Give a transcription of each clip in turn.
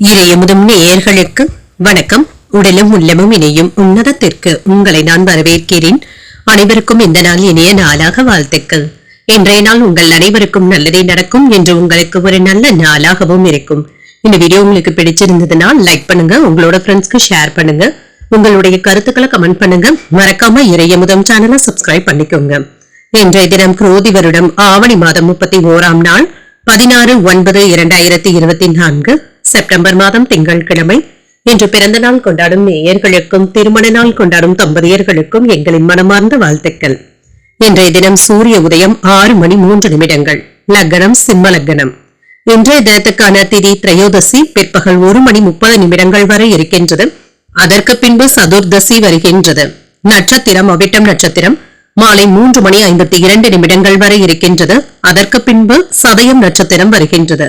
இறையமுதும் நேயர்களுக்கு வணக்கம். உடலும் உள்ளமும் இணையும் உன்னதத்திற்கு உங்களை நான் வரவேற்கிறேன். அனைவருக்கும் இந்த நாள் இனிய நாளாக வாழ்த்துக்கள். இன்றைய நாள் உங்கள் அனைவருக்கும் நல்லதே நடக்கும் என்று உங்களுக்கு ஒரு நல்ல நாளாகவும் இருக்கும். இந்த வீடியோ உங்களுக்கு பிடிச்சிருந்ததுன்னா லைக் பண்ணுங்க உங்களோட ஃப்ரெண்ட்ஸ்க்கு ஷேர் பண்ணுங்க. உங்களுடைய கருத்துக்களை கமெண்ட் பண்ணுங்க. மறக்காம இறையமுதம் சேனலை சப்ஸ்கிரைப் பண்ணிக்கோங்க. இன்றைய தினம் குரோதி வருடம் ஆவணி மாதம் முப்பத்தி ஓராம் நாள் பதினாறு ஒன்பது இரண்டாயிரத்தி இருபத்தி நான்கு. செப்டம்பர் மாதம் திங்கட்கிழமை இன்று பிறந்த நாள் கொண்டாடும் நேயர்களுக்கும் திருமண நாள் கொண்டாடும் தம்பதியர்களுக்கும் எங்களின் மனமார்ந்த வாழ்த்துக்கள். இன்றைய தினம் சூரிய உதயம் ஆறு மணி மூன்று நிமிடங்கள். லக்னம் சிம்ம லக்னம். இன்றைய தினத்துக்கான திதி திரையோதசி பிற்பகல் ஒரு மணி முப்பது நிமிடங்கள் வரை இருக்கின்றது. அதற்கு பின்பு சதுர்தசி வருகின்றது. நட்சத்திரம் அவிட்டம் நட்சத்திரம் மாலை மூன்று மணி ஐம்பத்தி இரண்டு நிமிடங்கள் வரை இருக்கின்றது. அதற்கு பின்பு சதயம் நட்சத்திரம் வருகின்றது.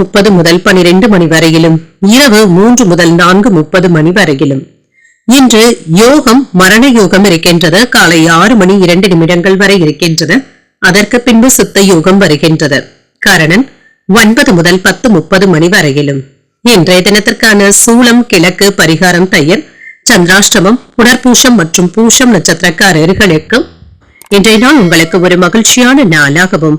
முப்பது முதல் பனிரெண்டு மணி வரையிலும் இரவு மூன்று முதல் நான்கு முப்பது மணி வரையிலும். இன்று யோகம் மரண யோகம் இருக்கின்றது. காலை ஆறு மணி இரண்டு நிமிடங்கள் வரை இருக்கின்றது. அதற்கு பின்பு சித்த யோகம் வருகின்றது. காரணன் ஒன்பது முதல் பத்து முப்பது மணி வரையிலும். இன்றைய தினத்திற்கான சூளம் கிழக்கு பரிகாரம் தயிர் சந்திராஷ்டமம் புனர்பூஷம் மற்றும் பூஷம் நட்சத்திரக்காரர்களுக்கும் இன்றைய நாள் உங்களுக்கு ஒரு மகிழ்ச்சியான நாளாகவும்